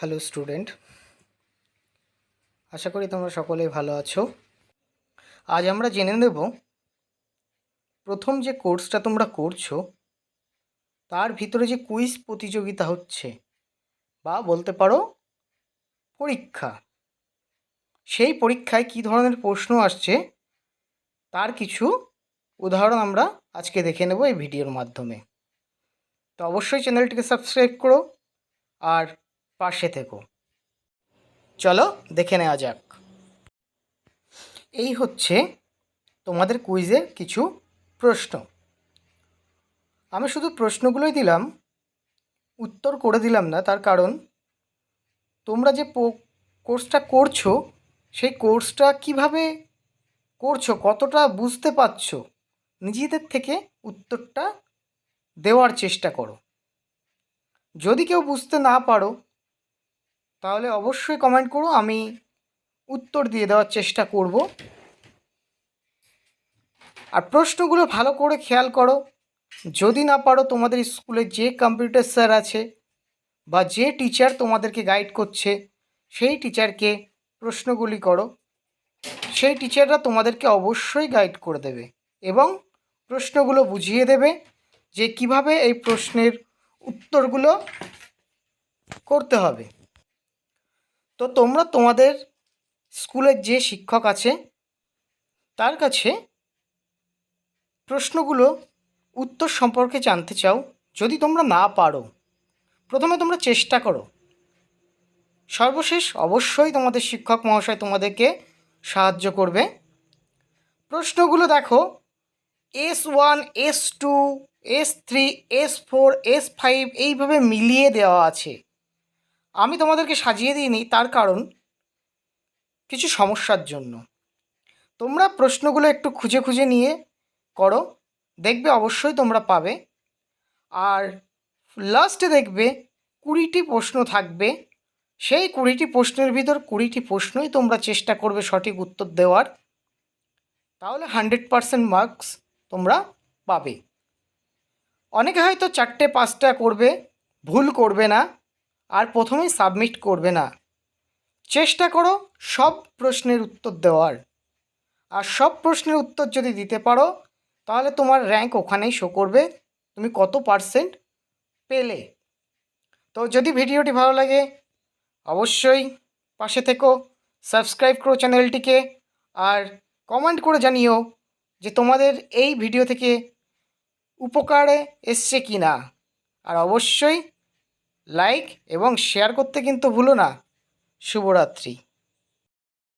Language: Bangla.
হ্যালো স্টুডেন্ট আশা করি তোমরা সকলেই ভালো আছো। আজ আমরা জেনে নেব, প্রথম যে কোর্সটা তোমরা করছ, তার ভিতরে যে কুইজ প্রতিযোগিতা হচ্ছে, বা বলতে পারো পরীক্ষা। সেই পরীক্ষায় কী ধরনের প্রশ্ন আসছে, তার কিছু উদাহরণ আমরা আজকে দেখে নেব এই ভিডিওর মাধ্যমে। তো অবশ্যই চ্যানেলটিকে সাবস্ক্রাইব করো, আর পাশে থেকো। চলো দেখে নেওয়া যাক। এই হচ্ছে তোমাদের কুইজের কিছু প্রশ্ন। আমি শুধু প্রশ্নগুলোই দিলাম, উত্তর করে দিলাম না, তার কারণ তোমরা যে কোর্সটা করছ, সেই কোর্সটা কীভাবে করছ, কতটা বুঝতে পারছ, নিজেদের থেকে উত্তরটা দেওয়ার চেষ্টা করো। যদি কেউ বুঝতে না পারো তাহলে অবশ্যই কমেন্ট করো, আমি উত্তর দিয়ে দেওয়ার চেষ্টা করব। আর প্রশ্নগুলো ভালো করে খেয়াল করো। যদি না পারো, তোমাদের স্কুলে যে কম্পিউটার স্যার আছে বা যে টিচার তোমাদেরকে গাইড করছে, সেই টিচারকে প্রশ্নগুলি করো। সেই টিচাররা তোমাদেরকে অবশ্যই গাইড করে দেবে এবং প্রশ্নগুলো বুঝিয়ে দেবে যে কীভাবে এই প্রশ্নের উত্তরগুলো করতে হবে। তো তোমরা তোমাদের স্কুলের যে শিক্ষক আছে, তার কাছে প্রশ্নগুলো উত্তর সম্পর্কে জানতে চাও যদি তোমরা না পারো। প্রথমে তোমরা চেষ্টা করো। সর্বশেষ অবশ্যই তোমাদের শিক্ষক মহাশয় তোমাদেরকে সাহায্য করবে। প্রশ্নগুলো দেখো, S one, S two, S three, S four, S five, এইভাবে মিলিয়ে দেওয়া আছে। আমি তোমাদেরকে সাজিয়ে দিইনি তার কারণ কিছু সমস্যার জন্য। তোমরা প্রশ্নগুলো একটু খুঁজে খুঁজে নিয়ে করো, দেখবে অবশ্যই তোমরা পাবে। আর লাস্টে দেখবে কুড়িটি প্রশ্ন থাকবে। সেই কুড়িটি প্রশ্নের ভিতর কুড়িটি প্রশ্নই তোমরা চেষ্টা করবে সঠিক উত্তর দেওয়ার। তাহলে হান্ড্রেড পারসেন্ট মার্কস তোমরা পাবে। অনেকে হয়তো চারটে, পাঁচটা করবে, ভুল করবে না। আর প্রথমেই সাবমিট করবে না। চেষ্টা করো সব প্রশ্নের উত্তর দেওয়ার। আর সব প্রশ্নের উত্তর যদি দিতে পারো, তাহলে তোমার র্যাঙ্ক ওখানেই শো করবে। তুমি কত পার্সেন্ট পেলে। তো যদি ভিডিওটি ভালো লাগে, অবশ্যই পাশে থেকো সাবস্ক্রাইব করো চ্যানেলটিকে আর কমেন্ট করে জানিও যে তোমাদের এই ভিডিও থেকে উপকারে এসছে কি না আর অবশ্যই লাইক এবং শেয়ার করতে কিন্তু ভুলো না। শুভরাত্রি।